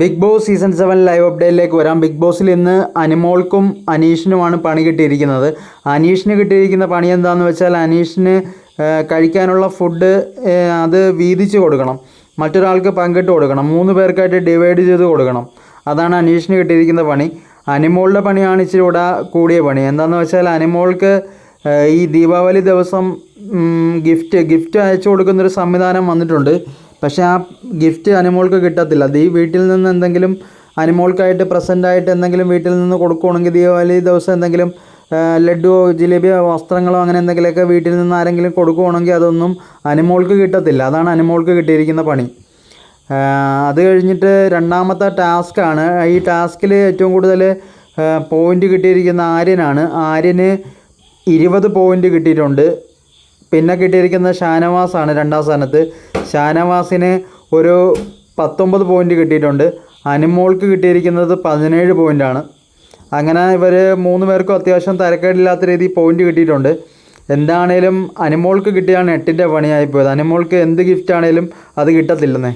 Big Boss season seven live അപ്ഡേറ്റിലേക്ക് വരാം. Big ബോസിൽ ഇന്ന് അനിമോൾക്കും അനീഷിനുമാണ് പണി കിട്ടിയിരിക്കുന്നത്. അനീഷിന് കിട്ടിയിരിക്കുന്ന പണി എന്താണെന്ന് വെച്ചാൽ അനീഷിന് കഴിക്കാനുള്ള ഫുഡ് അത് വീതിച്ച് കൊടുക്കണം. മറ്റൊരാൾക്ക് പങ്കിട്ട് കൊടുക്കണം. മൂന്ന് പേർക്കായിട്ട് ഡിവൈഡ് ചെയ്ത് കൊടുക്കണം. അതാണ് അനീഷിന് കിട്ടിയിരിക്കുന്ന പണി. അനിമോളുടെ പണിയാണ് ഇച്ചിരി കൂടെ കൂടിയ പണി. എന്താണെന്ന് വെച്ചാൽ അനിമോൾക്ക് ഈ ദീപാവലി ദിവസം ഗിഫ്റ്റ് ഗിഫ്റ്റ് അയച്ചു കൊടുക്കുന്നൊരു സംവിധാനം വന്നിട്ടുണ്ട്. പക്ഷേ ആ ഗിഫ്റ്റ് അനിമോൾക്ക് കിട്ടത്തില്ല. ദീ വീട്ടിൽ നിന്ന് എന്തെങ്കിലും അനിമോൾക്കായിട്ട് പ്രസന്റായിട്ട് എന്തെങ്കിലും വീട്ടിൽ നിന്ന് കൊടുക്കുകയാണെങ്കിൽ ദീപാവലി ദിവസം എന്തെങ്കിലും ലഡുവോ ജിലേബിയോ വസ്ത്രങ്ങളോ അങ്ങനെ എന്തെങ്കിലുമൊക്കെ വീട്ടിൽ നിന്ന് ആരെങ്കിലും കൊടുക്കുകയാണെങ്കിൽ അതൊന്നും അനിമോൾക്ക് കിട്ടത്തില്ല. അതാണ് അനിമോൾക്ക് കിട്ടിയിരിക്കുന്ന പണി. അത് കഴിഞ്ഞിട്ട് രണ്ടാമത്തെ ടാസ്ക്കാണ് ഈ ടാസ്കിൽ ഏറ്റവും കൂടുതൽ പോയിന്റ് കിട്ടിയിരിക്കുന്ന ആര്യനാണ്. ആര്യന് ഇരുപത് പോയിന്റ് കിട്ടിയിട്ടുണ്ട്. പിന്നെ കിട്ടിയിരിക്കുന്ന ഷാനവാസാണ് രണ്ടാം സ്ഥാനത്ത്. ഷാനവാസിന് ഒരു പത്തൊമ്പത് പോയിന്റ് കിട്ടിയിട്ടുണ്ട്. അനുമോൾക്ക് കിട്ടിയിരിക്കുന്നത് പതിനേഴ് പോയിന്റാണ് അങ്ങനെ ഇവർ മൂന്ന് പേർക്കും അത്യാവശ്യം തരക്കേടില്ലാത്ത രീതിയിൽ പോയിന്റ് കിട്ടിയിട്ടുണ്ട്. എന്താണേലും അനുമോൾക്ക് കിട്ടിയാണ് എട്ടിന്റെ പണിയായിപ്പോയത് അനുമോൾക്ക് എന്ത് ഗിഫ്റ്റ് ആണേലും അത് കിട്ടത്തില്ലെന്നേ.